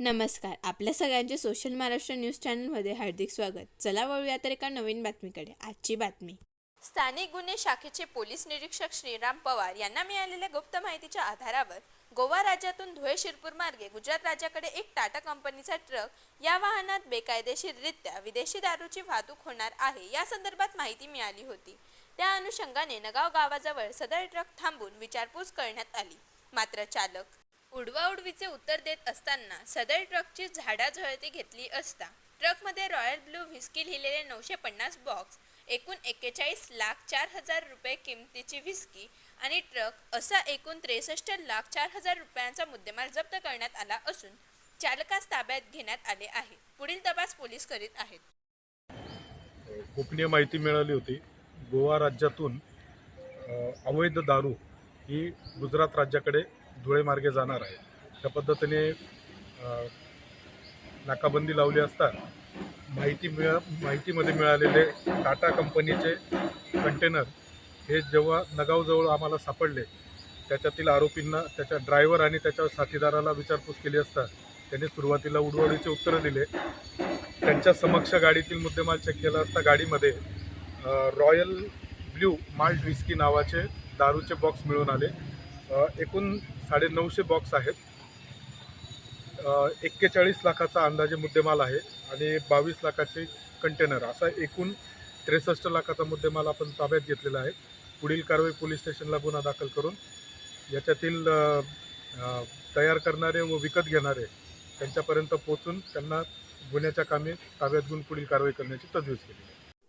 नमस्कार. आपल्या सगळ्यांचे सोशल महाराष्ट्र न्यूज चॅनलमध्ये हार्दिक स्वागत. चला वळूया तर एका नवीन बातमीकडे. आजची बातमी. स्थानिक गुन्हे शाखेचे पोलीस निरीक्षक श्रीराम पवार यांना मिळालेल्या गुप्त माहितीच्या आधारावर गोवा राज्यातून धुळे शिरपूर मार्गे गुजरात राज्याकडे एक टाटा कंपनीचा ट्रक या वाहनात बेकायदेशीररित्या विदेशी दारूची वाहतूक होणार आहे या संदर्भात माहिती मिळाली होती. त्या अनुषंगाने नगाव गावाजवळ सदर ट्रक थांबून विचारपूस करण्यात आली. मात्र चालक उडवाउडवीचे उत्तर देत असताना सदर ट्रकची झाडाझळती घेतली असता ट्रकमध्ये रॉयल ब्लू व्हिस्की लिहिलेले नऊशे पन्नास बॉक्स एकूण एक्केचाळीस लाख चार हजार रुपये किमतीची व्हिस्की आणि ट्रक असा एकूण त्रेसष्ट लाख चार हजार रुपयांचा मुद्देमाल जप्त करण्यात आला असून चालकास ताब्यात घेण्यात आले आहे. पुढील तपास पोलीस करीत आहेत. गोपनीय माहिती मिळाली होती. गोवा राज्यातून अवैध दारू ही गुजरात राज्याकडे धुळे मार्गे जाणार आहे. त्या पद्धतीने नाकाबंदी लावली असता माहिती मिळा माहितीमध्ये मिळालेले टाटा कंपनीचे कंटेनर हे जेव्हा नगावजवळ आम्हाला सापडले त्याच्यातील आरोपींना त्याच्या ड्रायव्हर आणि त्याच्या साथीदाराला विचारपूस केली असता त्यांनी सुरुवातीला उडवडीचे उत्तरं दिले. त्यांच्या समक्ष गाडीतील मुद्देमाल चेक केला असता गाडीमध्ये रॉयल ब्ल्यू माल्ट विस्की नावाचे दारूचे बॉक्स मिळून आले. एकूण साडे नऊशे बॉक्स आहेत एक्केचाळीस लाखाचा अंदाजे मुद्देमाल आहे आणि बावीस लाखाचे कंटेनर असा एकूण त्रेसष्ट लाखाचा मुद्देमाल आपण ताब्यात घेतलेला आहे. पुढील कारवाई पोलीस स्टेशनला गुन्हा दाखल करून याच्यातील तयार करणारे व विकत घेणारे त्यांच्यापर्यंत पोचून त्यांना गुन्ह्याच्या कामी ताब्यात घेऊन पुढील कारवाई करण्याची तजवीज केली. आहे